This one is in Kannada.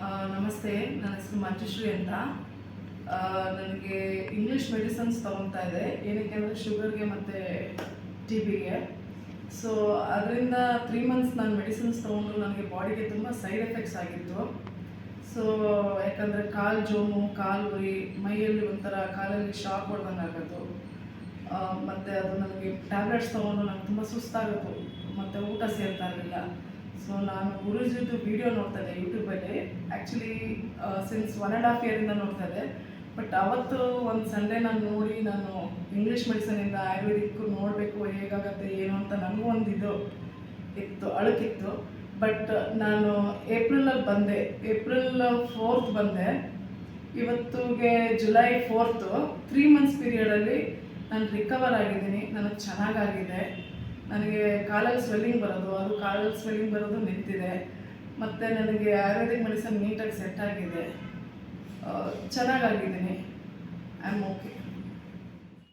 ನಮಸ್ತೆ, ನನ್ನ ಹೆಸರು ಮಂಜುಶ್ರೀ ಅಂತ. ನನಗೆ ಇಂಗ್ಲೀಷ್ ಮೆಡಿಸನ್ಸ್ ತೊಗೊತಾ ಇದೆ. ಏನಕ್ಕೆ ಅಂದರೆ ಶುಗರ್ಗೆ ಮತ್ತು ಟಿ ಬಿಗೆ ಸೊ ಅದರಿಂದ ತ್ರೀ ಮಂತ್ಸ್ ನಾನು ಮೆಡಿಸಿನ್ಸ್ ತೊಗೊಂಡು ನನಗೆ ಬಾಡಿಗೆ ತುಂಬ ಸೈಡ್ ಎಫೆಕ್ಟ್ಸ್ ಆಗಿತ್ತು. ಸೊ ಯಾಕಂದರೆ ಕಾಲು ಜೋಮು, ಕಾಲು ಉರಿ, ಮೈಯಲ್ಲಿ ಒಂಥರ ಕಾಲಲ್ಲಿ ಶಾಕ್ ಹೊಡ್ದಂಗೆ ಆಗೋದು ಮತ್ತು ಅದು ನನಗೆ ಟ್ಯಾಬ್ಲೆಟ್ಸ್ ತೊಗೊಂಡು ನಂಗೆ ತುಂಬ ಸುಸ್ತಾಗೋದು ಮತ್ತು ಊಟ ಸೇರ್ತಾ ಇರಲಿಲ್ಲ. ಸೊ ನಾನು ಗುರುಜಿದು ವಿಡಿಯೋ ನೋಡ್ತಾ ಇದ್ದೆ ಯೂಟ್ಯೂಬಲ್ಲಿ actually since one and half ಇಯರಿಂದ ನೋಡ್ತಾ ಇದ್ದೆ. ಬಟ್ ಅವತ್ತು ಒಂದು ಸಂಡೇ ನಾನು ನೋಡಿ ನಾನು ಇಂಗ್ಲೀಷ್ ಮೆಡಿಸನಿಂದ ಆಯುರ್ವೇದಿಕ್ಕು ನೋಡಬೇಕು, ಹೇಗಾಗತ್ತೆ, ಏನು ಅಂತ ನನಗೂ ಒಂದು ಇದು ಇತ್ತು ಅಳುಕಿತ್ತು ಬಟ್ ನಾನು ಏಪ್ರಿಲಲ್ಲಿ ಬಂದೆ. ಏಪ್ರಿಲ್ ಫೋರ್ತ್ ಬಂದೆ. ಇವತ್ತಿಗೆ ಜುಲೈ ಫೋರ್ತು ತ್ರೀ ಮಂತ್ಸ್ ಪೀರಿಯಡಲ್ಲಿ ನಾನು ರಿಕವರ್ ಆಗಿದ್ದೀನಿ. ನನಗೆ ಚೆನ್ನಾಗಾಗಿದೆ. ನನಗೆ ಕಾಲಲ್ಲಿ ಸ್ವೆಲ್ಲಿಂಗ್ ಬರೋದು, ಅದು ಕಾಲಲ್ಲಿ ಸ್ವೆಲ್ಲಿಂಗ್ ಬರೋದು ನಿಂತಿದೆ ಮತ್ತು ನನಗೆ ಆಯುರ್ವೇದಿಕ್ ಮೆಡಿಸನ್ ನೀಟಾಗಿ ಸೆಟ್ ಆಗಿದೆ. ಚೆನ್ನಾಗಾಗಿದ್ದೀನಿ ಐ ಆಮ್ ಓಕೆ